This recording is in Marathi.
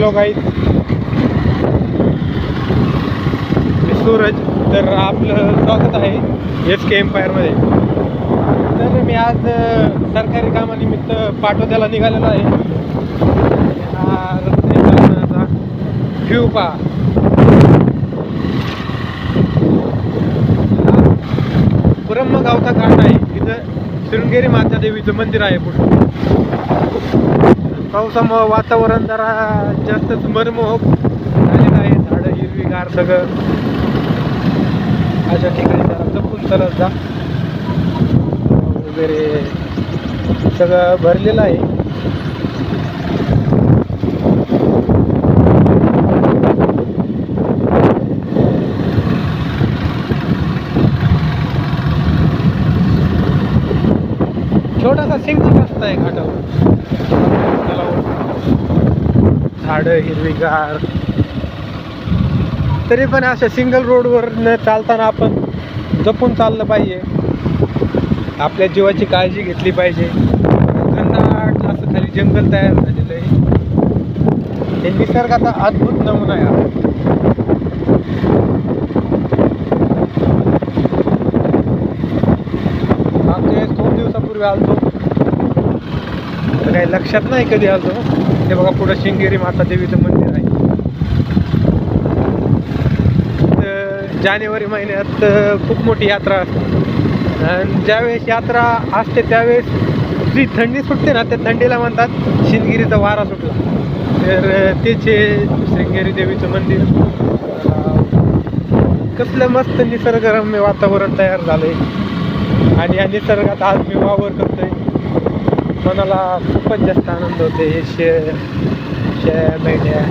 हॅलो गाईज मी सूरज तर आपलं स्वागत आहे एस के एम्पायरमध्ये तर मी आज सरकारी कामानिमित्त पाटोद्याला निघालेलो आहे. हा रस्ते चालवण्याचा व्ह्यू पहा. ब्रह्मगावचा घाट आहे. इथं शृंगेरी माता देवीचं मंदिर आहे पुढे. पावसामुळं वातावरण जरा जास्तच मनमोहक झालेलं आहे. झाडं हिरवीगार सगळं. अशा ठिकाणी जरा जपून चालत जा. वगैरे सगळं भरलेलं आहे. छोटासा सिंगल रस्ता आहे घाटावर. झाडं हिरवीगार. तरी पण अशा सिंगल रोडवर न चालताना आपण जपून चाललं पाहिजे. आपल्या जीवाची काळजी घेतली पाहिजे. घनदाट असं खाली जंगल तयार झालेलं आहे. हे निसर्गाचा अद्भुत नमुना आहे. हा. दोन दिवसापूर्वी आलतो. काय लक्षात नाही कधी आलो ते बघा पुढं शिंगेरी माता देवीचं मंदिर आहे. तर जानेवारी महिन्यात खूप मोठी यात्रा असते. आणि ज्यावेळेस यात्रा असते त्यावेळेस जी थंडी सुटते ना त्या थंडीला म्हणतात शिंदगिरीचा वारा सुटला. तर अं, शिंगेरी देवीचं मंदिर कसलं मस्त निसर्गरम्य वातावरण तयार झालंय. आणि या निसर्गात आज मी वावर करतोय. मनाला खूपच जास्त आनंद होते हे शे शेळ्या मेंढ्या